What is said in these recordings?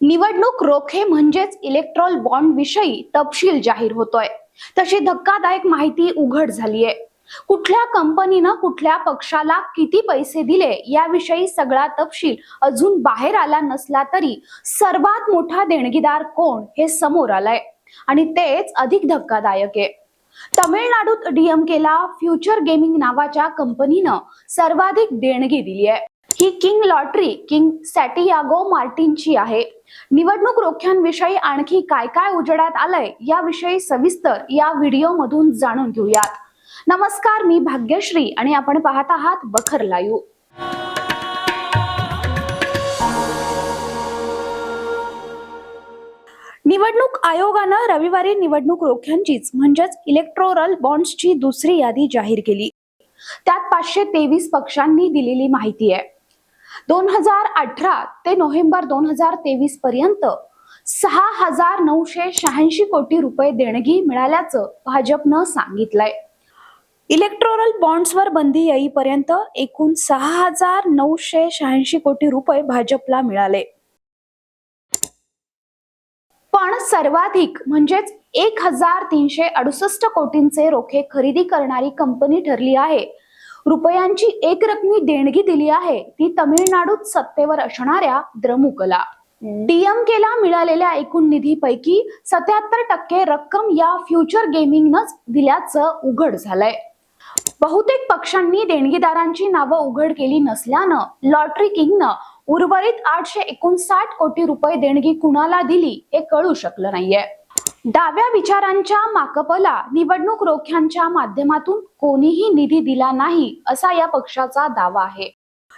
निवडणूक रोखे म्हणजेच इलेक्ट्रॉल बॉन्ड विषयी तपशील जाहीर होतोय. तशी धक्कादायक माहिती उघड झालीय. कुठल्या कंपनीनं कुठल्या पक्षाला किती पैसे दिले याविषयी सगळा तपशील अजून बाहेर आला नसला तरी सर्वात मोठा देणगीदार कोण हे समोर आलंय. आणि तेच अधिक धक्कादायक आहे. तमिळनाडूत डीएमकेला फ्युचर गेमिंग नावाच्या कंपनीनं सर्वाधिक देणगी दिली आहे ही किंग लॉटरी किंग सॅटियागो मार्टिनची आहे. निवडणूक रोख्यांविषयी आणखी काय काय उजेडात आलंय याविषयी सविस्तर या व्हिडिओ मधून जाणून घेऊयात. नमस्कार मी भाग्यश्री आणि आपण पाहत आहात बखर लाईव्ह. निवडणूक आयोगानं रविवारी निवडणूक रोख्यांचीच म्हणजेच इलेक्ट्रोरल बॉन्ड्सची दुसरी यादी जाहीर केली. त्यात पाचशे तेवीस पक्षांनी दिलेली माहिती आहे. दोन हजार अठरा ते नोव्हेंबर दोन हजार तेवीस पर्यंत सहा हजार नऊशे शहाऐंशी कोटी रुपये देणगी मिळाल्याचं भाजपनं सांगितलंय. इलेक्ट्रोरल बॉन्ड्सवर बंदी येईपर्यंत एकूण सहा हजार नऊशे शहाऐंशी कोटी रुपये भाजपला मिळाले. पण सर्वाधिक म्हणजेच एक हजार तीनशे अडुसष्ट कोटींचे रोखे खरेदी करणारी कंपनी ठरली आहे. रुपयांची एक रकमी देणगी दिली आहे. ती तमिळनाडूत सत्तेवर असणाऱ्या द्रमुकला. डीएमकेला मिळालेल्या एकूण निधीपैकी सत्याहत्तर टक्के रक्कम या फ्युचर गेमिंगनच दिल्याचं उघड झालंय. बहुतेक पक्षांनी देणगीदारांची नावं उघड केली नसल्यानं लॉटरी किंगनं उर्वरित आठशे एकोणसाठ कोटी रुपये देणगी कुणाला दिली हे कळू शकलं नाहीये. डाव्या विचारांच्या माकपला निवडणूक रोख्यांच्या माध्यमातून कोणीही निधी दिला नाही असा या पक्षाचा दावा आहे.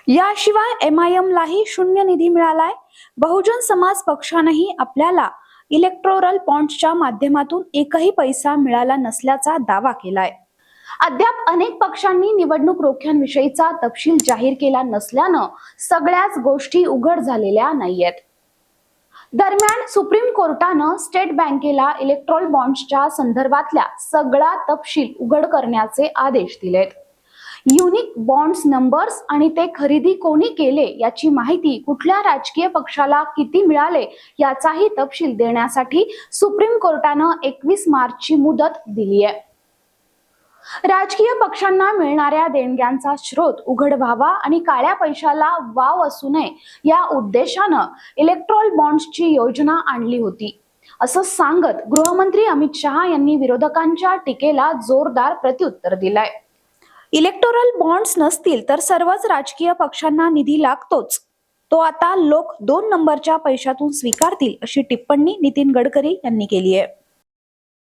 याशिवाय एम आय एम लाही शून्य निधी मिळालाय. बहुजन समाज पक्षानंही आपल्याला इलेक्ट्रोरल बॉन्ड्सच्या माध्यमातून एकही पैसा मिळाला नसल्याचा दावा केलाय. अद्याप अनेक पक्षांनी निवडणूक रोख्यांविषयीचा तपशील जाहीर केला नसल्यानं सगळ्याच गोष्टी उघड झालेल्या नाहीयेत. दरम्यान सुप्रीम कोर्टानं स्टेट बँकेला इलेक्ट्रॉल बॉन्ड्सच्या संदर्भातल्या सगळा तपशील उघड करण्याचे आदेश दिलेत. युनिक बॉन्ड्स नंबर्स आणि ते खरेदी कोणी केले याची माहिती कुठल्या राजकीय पक्षाला किती मिळाले याचाही तपशील देण्यासाठी सुप्रीम कोर्टानं एकवीस मार्चची मुदत दिली आहे राजकीय पक्षांना मिळणाऱ्या देणग्यांचा स्रोत उघड व्हावा आणि काळ्या पैशाला वाव असू नये या उद्देशानं इलेक्ट्रॉल बॉन्ड्सची योजना आणली होती. असं सांगत गृहमंत्री अमित शहा यांनी विरोधकांच्या टीकेला जोरदार प्रत्युत्तर दिलंय. इलेक्टोरल बॉन्ड्स नसतील तर सर्वच राजकीय पक्षांना निधी लागतोच. तो आता लोक दोन नंबरच्या पैशातून स्वीकारतील अशी टिप्पणी नितीन गडकरी यांनी केली आहे